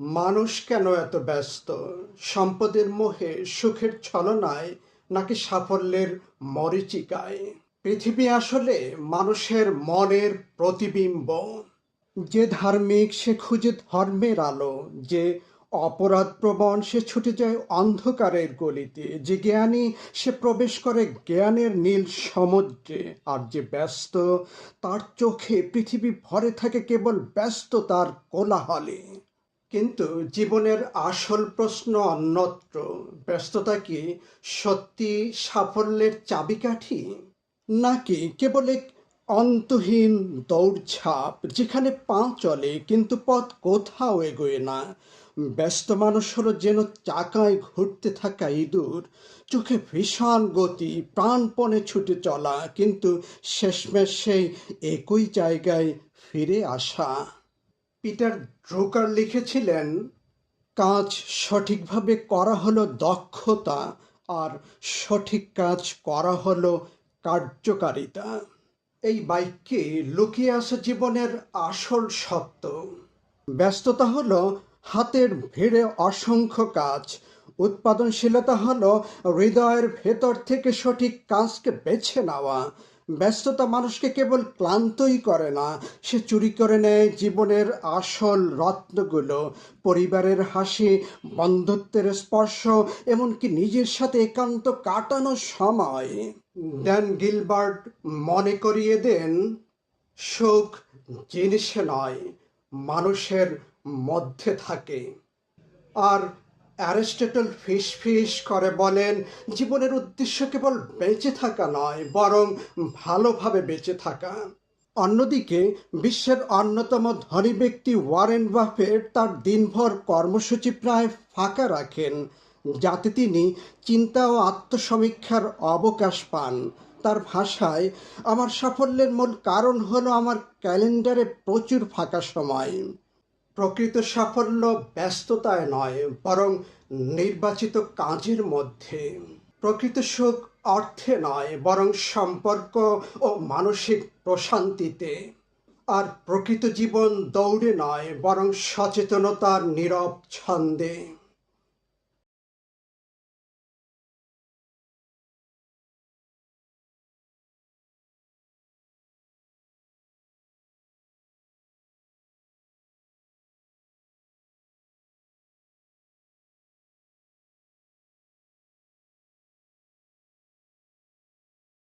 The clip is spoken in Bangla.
মানুষ কেন এত ব্যস্ত? সম্পদের মোহে, সুখের ছলনায়, নাকি সাফল্যের মরিচিকায়? পৃথিবী আসলে মানুষের মনের প্রতিবিম্ব। যে ধার্মিক সে খুঁজে ধর্মের আলো, যে অপরাধ প্রবণ সে ছুটে যায় অন্ধকারের গলিতে, যে জ্ঞানী সে প্রবেশ করে জ্ঞানের নীল সমুদ্রে, আর যে ব্যস্ত তার চোখে পৃথিবী ভরে থাকে কেবল ব্যস্ততার কোলাহলে। কিন্তু জীবনের আসল প্রশ্ন অন্যত্র। ব্যস্ততা কি সত্যি সাফল্যের চাবিকাঠি? নাকি কেবল এক অন্তহীন দৌড়ঝাঁপ যেখানে পা চলে কিন্তু পথ কোথাও এগোয় না? ব্যস্ত মানুষ হলো যেন চাকায় ঘুরতে থাকা ইঁদুর। চোখে ভীষণ গতি, প্রাণপণে ছুটে চলা, কিন্তু শেষমেশ সেই একই জায়গায় ফিরে আসা। পিটার ড্রুকার লিখেছিলেন, কাজ সঠিকভাবে করা হলো দক্ষতা আর সঠিক কাজ করা হলো কার্যকারিতা। এই বাক্যে লুকিয়ে আছে জীবনের আসল সত্য। ব্যস্ততা হলো হাতের ভিড়ে অসংখ্য কাজ। উৎপাদনশীলতা হলো হৃদয়ের ভেতর থেকে সঠিক কাজকে বেছে নেওয়া। ব্যস্ততা মানুষকে কেবল ক্লান্তই করে না। সে চুরি করে নেয় জীবনের আসল রত্নগুলো। পরিবারের হাসি, বন্ধুত্বের স্পর্শ, এমনকি নিজের সাথে একান্ত কাটানো সময়। ড্যান গিলবার্ট মনে করিয়ে দেন, সুখ জিনিসে নয়, মানুষের মধ্যে থাকে। আর অ্যারিস্টটল ফিস ফিস করে বলেন, জীবনের উদ্দেশ্য কেবল বেঁচে থাকা নয়, বরং ভালোভাবে বেঁচে থাকা। অন্যদিকে, বিশ্বের অন্যতম ধনী ব্যক্তি ওয়ারেন বাফেট তার দিনভর কর্মসূচি প্রায় ফাঁকা রাখেন, যাতে তিনি চিন্তা ও আত্মসমীক্ষার অবকাশ পান। তার ভাষায়, আমার সাফল্যের মূল কারণ হলো আমার ক্যালেন্ডারে প্রচুর ফাঁকা সময়। প্রকৃত সাফল্য ব্যস্ততায় নয়, বরং নির্বাচিত কাজের মধ্যে। প্রকৃত সুখ অর্থে নয়, বরং সম্পর্ক ও মানসিক প্রশান্তিতে। আর প্রকৃত জীবন দৌড়ে নয়, বরং সচেতনতার নীরব ছন্দে।